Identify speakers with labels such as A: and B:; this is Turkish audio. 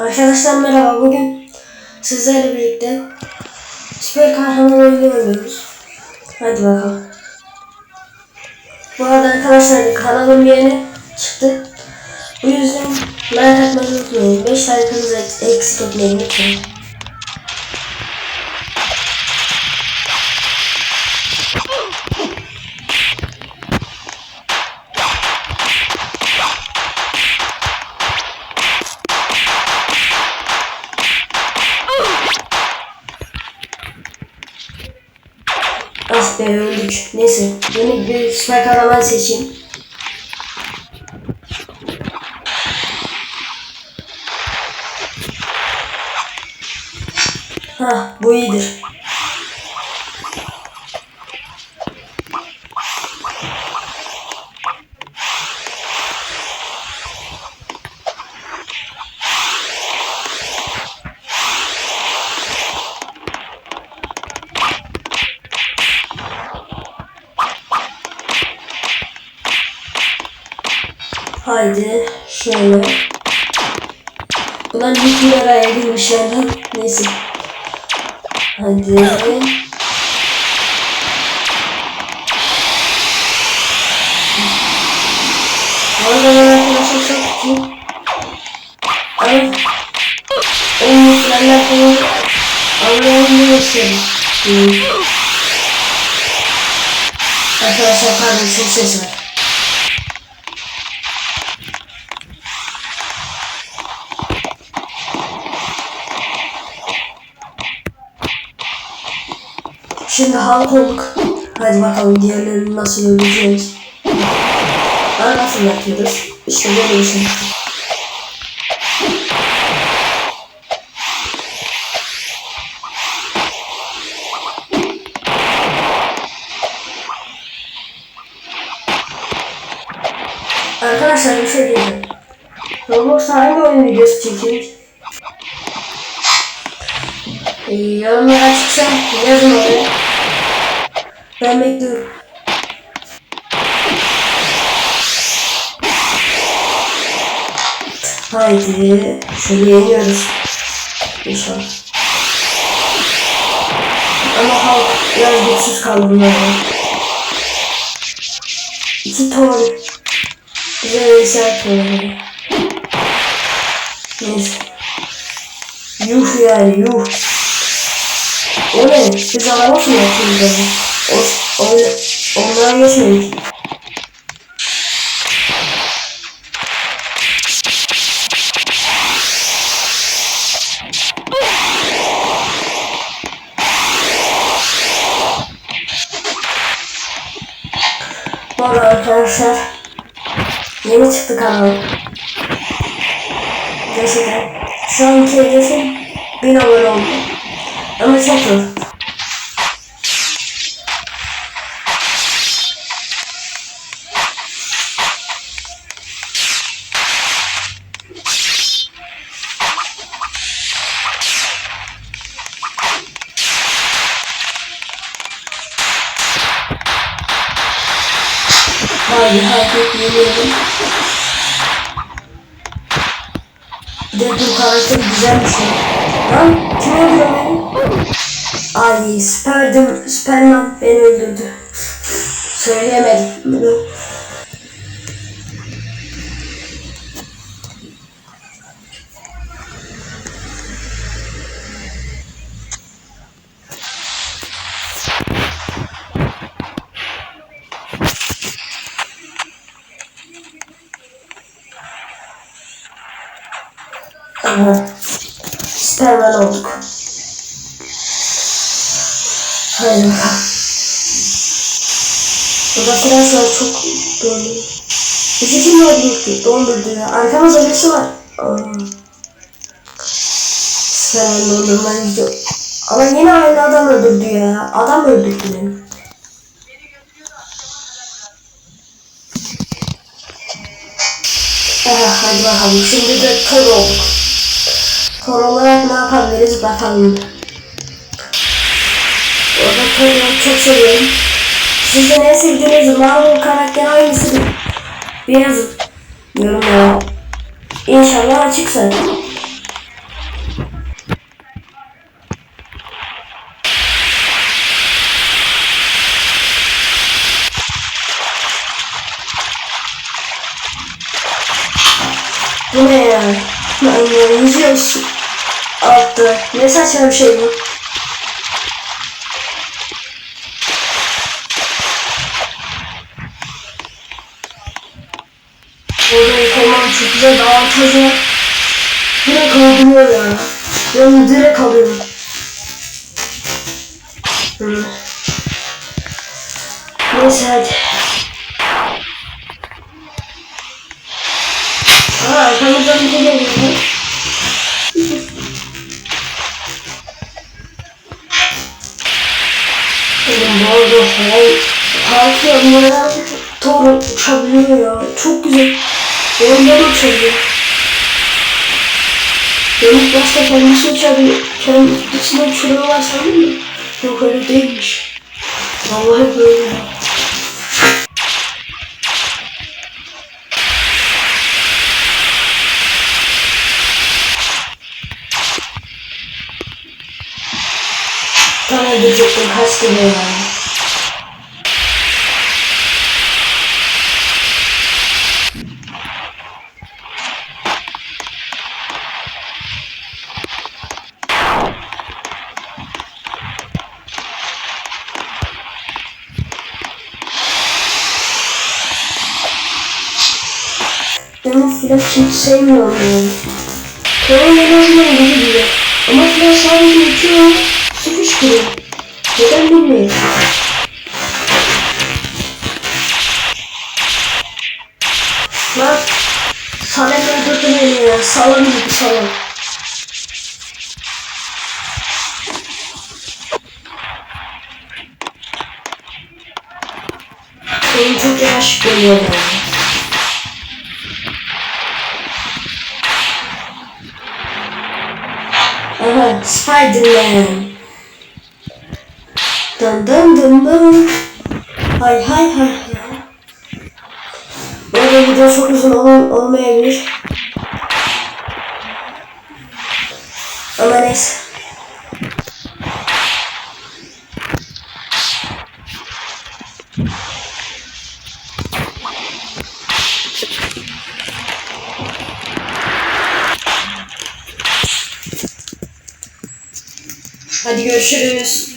A: Arkadaşlar merhaba. Bugün sizlerle birlikte süper kahraman oyunu oynuyoruz. Hadi bakalım. Bu arada arkadaşlar kanalım yeni çıktı. Bu yüzden like atmayı unutmayın. 5 like'ınızı eks- eksik etmeyin lütfen. Ah be öldük. Neyse. Yeni bir süper kahraman seçeyim. Hah bu iyidir. Haydi şöyle. Bunlar bir araya girmişlerden. Neyse. Hadi. Orada arkadaşlar çok iyi. Ama onun yüklenler falan anlayamıyor istedim. Arkadaşlar pardon çok ses var. Şimdi halk olduk. Hadi bakalım diğerlerini nasıl öldüreceğiz. Daha nasıl yapıyoruz? İşte şey. Arkadaşlar bir şey diyeceğim. Roblox'ta hangi oyun videosu çekeyim? Ee, yorumlar açıksa yazın oraya. Ben bekliyorum. Haydi şöyle yeniyoruz. İnşallah. Ama halk biraz güçsüz kaldı bunlarda. İki ton bize şey yapıyorlar. Neyse. Yuh yani yuh. O ne? Biz araba mı yapıyoruz? O, o, onlar geçmedik. Bu arada arkadaşlar yeni çıktı kanal. Gerçekten şu anki hedefim 1000 abone oldu. Ama çok zor. Hayır, hareket yeniyorum. Bir de bu karakter güzelmiş ya. Lan kim öldürüyor beni? Ay süperdim, Süperman beni öldürdü. Söyleyemedim bunu. Burada flash var çok dolu. Bizi kim öldürdü? Dondurdu ya. Arkamızda birisi var. Aa. Dondurma gidiyor. Ama yine aynı adam öldürdü ya. Adam öldürdü beni. Ah, hadi bakalım. Şimdi de kör olduk. Olarak ne yapabiliriz bakalım oynamayı çok seviyorum. Siz de ne sevdiğiniz Marvel karakteri hangisidir? Bir yazın. Yorumlara. İnşallah açıksa. Bu ne ya? Yüzüyor işte. Altta. Ne saçma bir şey bu? Avantajı var. Direkt kaldırıyor ya. Ben direkt alıyorum. Hı. Neyse hadi. Aa arkamızdan bir şey geliyor. Oğlum bu arada hava harika ya. Doğru uçabiliyor ya. Çok güzel. Ondan uçabiliyor. Benim başta kendisi uçabiliyor. Kendisine uçuruyorlar sandım mı? Yok öyle değilmiş. Vallahi böyle. Bana öldürecektim kaç gibi ya. Ben flash hiç sevmiyorum yani. Tamam en azından iyi gidiyor. Ama flash sadece uçuyor. Sıkıştırıyor. Neden bilmiyorum. Lan Sanem öldürdü beni ya. Salon gibi salon. Benim çok yavaş geliyor. Aha, Spider-Man. Dın dın dın dın. Hay hay hay. Böyle video çok uzun ol olmayabilir. Ama neyse. Hadi görüşürüz.